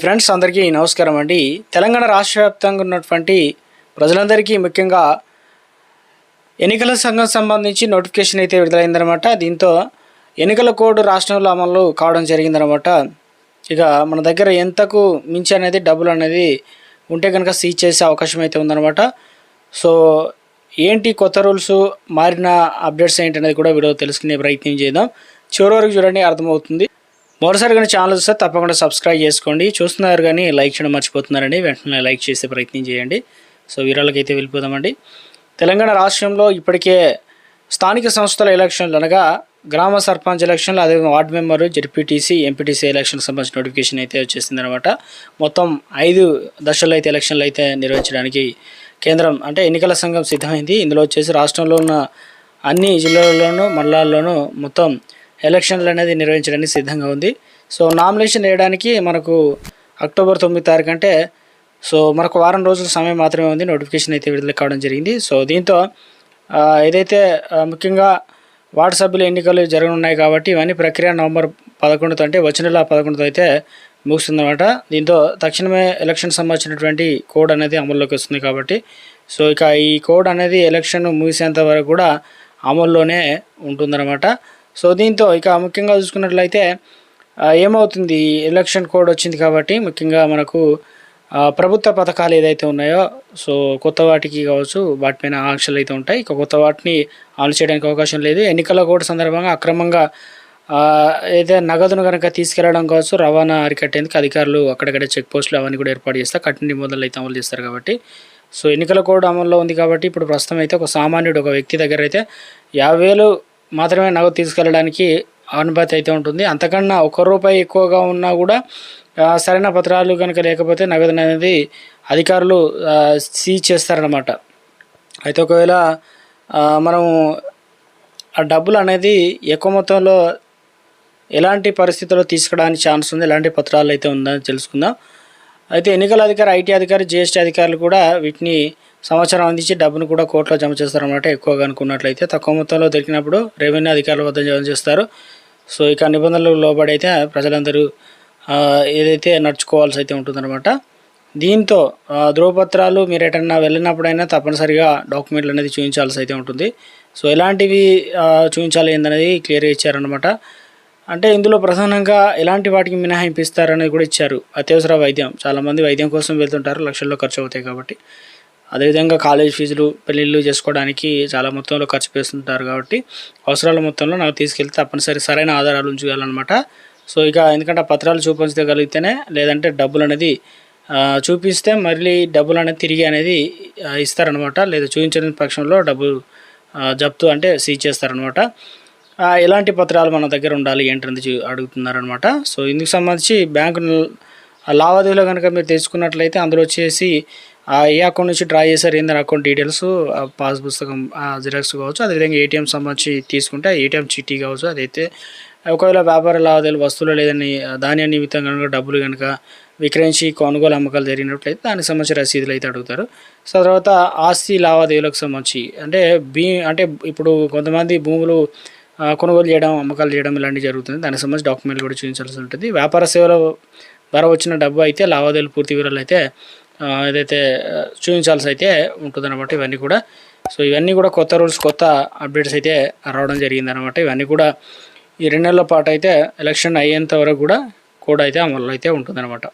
Friends అందరికీ నమస్కారం అండి. తెలంగాణ రాష్ట్ర వ్యాప్తంగా ఉన్నటువంటి ప్రజలందరికీ ముఖ్యంగా ఎన్నికల సంఘం సంబంధించి నోటిఫికేషన్ అయితే విడుదలైందనమాట దీంతో ఎన్నికల కోడ్ రాష్ట్రంలో అమలు కావడం జరిగిందనమాట ఇక మన దగ్గర ఎంతకు మించి అనేది డబ్బులు అనేది ఉంటే కనుక సీజ్ చేసే అవకాశం అయితే ఉందన్నమాట. సో ఏంటి కొత్త రూల్స్ మారిన అప్డేట్స్ ఏంటి అనేది కూడా వీడియో తెలుసుకునే ప్రయత్నం చేద్దాం. చివరి వరకు చూడండి అర్థమవుతుంది. మరోసారి కానీ ఛానల్ చూస్తే తప్పకుండా సబ్స్క్రైబ్ చేసుకోండి. చూస్తున్నారు కానీ లైక్ చేయడం మర్చిపోతున్నారండి. వెంటనే లైక్ చేసే ప్రయత్నం చేయండి. సో వీరాలకైతే అయితే వెళ్ళిపోదామండి. తెలంగాణ రాష్ట్రంలో ఇప్పటికే స్థానిక సంస్థల ఎలక్షన్లు అనగా గ్రామ సర్పంచ్ ఎలక్షన్లు అదే వార్డు మెంబరు జెడ్పీటీసీ ఎంపీటీసీ ఎలక్షన్కి సంబంధించిన నోటిఫికేషన్ అయితే వచ్చేసింది అనమాట మొత్తం ఐదు దశల్లో అయితే ఎలక్షన్లు అయితే నిర్వహించడానికి కేంద్రం అంటే ఎన్నికల సంఘం సిద్ధమైంది. ఇందులో వచ్చేసి రాష్ట్రంలో ఉన్న అన్ని జిల్లాల్లోనూ మండలాల్లోనూ మొత్తం ఎలక్షన్లు అనేది నిర్వహించడానికి సిద్ధంగా ఉంది. సో నామినేషన్ వేయడానికి మనకు అక్టోబర్ తొమ్మిది తారీఖు అంటే సో మనకు వారం రోజుల సమయం మాత్రమే ఉంది. నోటిఫికేషన్ అయితే విడుదల కావడం జరిగింది. సో దీంతో ఏదైతే ముఖ్యంగా వార్డు సభ్యుల ఎన్నికలు జరగనున్నాయి కాబట్టి ఇవన్నీ ప్రక్రియ నవంబర్ పదకొండుతో అంటే వచ్చిన నెల పదకొండుతో అయితే ముగుస్తుందన్నమాట. దీంతో తక్షణమే ఎలక్షన్ సంబంధించినటువంటి కోడ్ అనేది అమల్లోకి వస్తుంది కాబట్టి. సో ఇక ఈ కోడ్ అనేది ఎలక్షన్ ముగిసేంత వరకు కూడా అమల్లోనే ఉంటుందన్నమాట. సో దీంతో ఇక ముఖ్యంగా చూసుకున్నట్లయితే ఏమవుతుంది? ఎలక్షన్ కోడ్ వచ్చింది కాబట్టి ముఖ్యంగా మనకు ప్రభుత్వ పథకాలు ఏదైతే ఉన్నాయో సో కొత్త వాటికి కావచ్చు వాటిపైన ఆంక్షలు అయితే ఉంటాయి. ఇక కొత్త వాటిని అమలు చేయడానికి అవకాశం లేదు. ఎన్నికల కోడ్ సందర్భంగా అక్రమంగా అయితే నగదును కనుక తీసుకెళ్ళడం కావచ్చు రవాణా అరికట్టేందుకు అధికారులు అక్కడక్కడ చెక్ పోస్టులు అవన్నీ కూడా ఏర్పాటు చేస్తారు. కఠిన నిబంధనలు అయితే అమలు చేస్తారు కాబట్టి. సో ఎన్నికల కోడ్ అమల్లో ఉంది కాబట్టి ఇప్పుడు ప్రస్తుతం అయితే ఒక సామాన్యుడు ఒక వ్యక్తి దగ్గర అయితే యాభై వేలు మాత్రమే నగదు తీసుకెళ్ళడానికి అనుమతి అయితే ఉంటుంది. అంతకన్నా ఒక రూపాయి ఎక్కువగా ఉన్నా కూడా సరైన పత్రాలు కనుక లేకపోతే నగదు అనేది అధికారులు సీజ్ చేస్తారనమాట అయితే ఒకవేళ మనం ఆ డబ్బులు అనేది ఎక్కువ మొత్తంలో ఎలాంటి పరిస్థితుల్లో తీసుకోవడానికి ఛాన్స్ ఉంది ఎలాంటి పత్రాలు అయితే ఉందని తెలుసుకుందాం. అయితే ఎన్నికల అధికారి ఐటీ అధికారి జిఎస్టీ అధికారులు కూడా వీటిని సమాచారం అందించి డబ్బును కూడా కోర్టులో జమ చేస్తారన్నమాట. ఎక్కువగా అనుకున్నట్లయితే తక్కువ మొత్తంలో దొరికినప్పుడు రెవెన్యూ అధికారుల వద్ద జమ చేస్తారు. సో ఇక నిబంధనలు లోబడి అయితే ప్రజలందరూ ఏదైతే నడుచుకోవాల్సి అయితే ఉంటుందన్నమాట. దీంతో ధృవపత్రాలు మీరు ఎటన్నా వెళ్ళినప్పుడైనా తప్పనిసరిగా డాక్యుమెంట్లు అనేది చూపించాల్సి అయితే ఉంటుంది. సో ఎలాంటివి చూపించాలి ఏందనేది క్లియర్గా ఇచ్చారనమాట అంటే ఇందులో ప్రధానంగా ఎలాంటి వాటికి మినహాయింపు ఇస్తారనేది కూడా ఇచ్చారు. అత్యవసర వైద్యం. చాలామంది వైద్యం కోసం వెళ్తుంటారు. లక్షల్లో ఖర్చు అవుతాయి కాబట్టి. అదేవిధంగా కాలేజ్ ఫీజులు పెళ్ళిళ్ళు చేసుకోవడానికి చాలా మొత్తంలో ఖర్చు చేస్తుంటారు కాబట్టి అవసరాల మొత్తంలో నాకు తీసుకెళ్తే తప్పనిసరి సరైన ఆధారాలు ఉంచుకోవాలన్నమాట. సో ఇక ఎందుకంటే ఆ పత్రాలు చూపించగలిగితేనే లేదంటే డబ్బులు అనేది చూపిస్తే మళ్ళీ డబ్బులు అనేది తిరిగి అనేది ఇస్తారనమాట లేదా చూపించని పక్షంలో డబ్బులు జప్తు అంటే సీజ్ చేస్తారనమాట ఎలాంటి పత్రాలు మన దగ్గర ఉండాలి ఏంటనేది చూ- అడుగుతున్నారనమాట సో ఇందుకు సంబంధించి బ్యాంకు లావాదేవీలో కనుక మీరు తెచ్చుకున్నట్లయితే అందులో వచ్చేసి ఏ అకౌంట్ నుంచి డ్రా చేశారు ఏందని అకౌంట్ డీటెయిల్స్ పాస్ పుస్తకం జిరాక్స్ కావచ్చు అదేవిధంగా ఏటీఎం సంబంధించి తీసుకుంటే ఏటీఎం చిట్టి కావచ్చు అదైతే ఒకవేళ వ్యాపార లావాదేవీలు వస్తువులు లేదని ధాన్య నిమిత్తం కనుక డబ్బులు కనుక విక్రయించి కొనుగోలు అమ్మకాలు జరిగినట్లయితే దానికి సంబంధించి రసీదులు అయితే అడుగుతారు. సో తర్వాత ఆస్తి లావాదేవీలకు సంబంధించి అంటే బీ అంటే ఇప్పుడు కొంతమంది భూములు కొనుగోలు చేయడం అమ్మకాలు చేయడం ఇలాంటివి జరుగుతుంది. దానికి సంబంధించి డాక్యుమెంట్లు కూడా చూపించాల్సి ఉంటుంది. వ్యాపార సేవల ద్వారా వచ్చిన డబ్బు అయితే లావాదేవీలు పూర్తి వివరాలు అయితే ఏదైతే చూపించాల్సి అయితే ఉంటుందన్నమాట ఇవన్నీ కూడా. సో ఇవన్నీ కూడా కొత్త రూల్స్ కొత్త అప్డేట్స్ అయితే రావడం జరిగిందనమాట ఇవన్నీ కూడా ఈ రెండు నెలల పాటు అయితే ఎలక్షన్ అయ్యేంత వరకు కూడా కూడా అయితే అమల్లో అయితే ఉంటుందన్నమాట.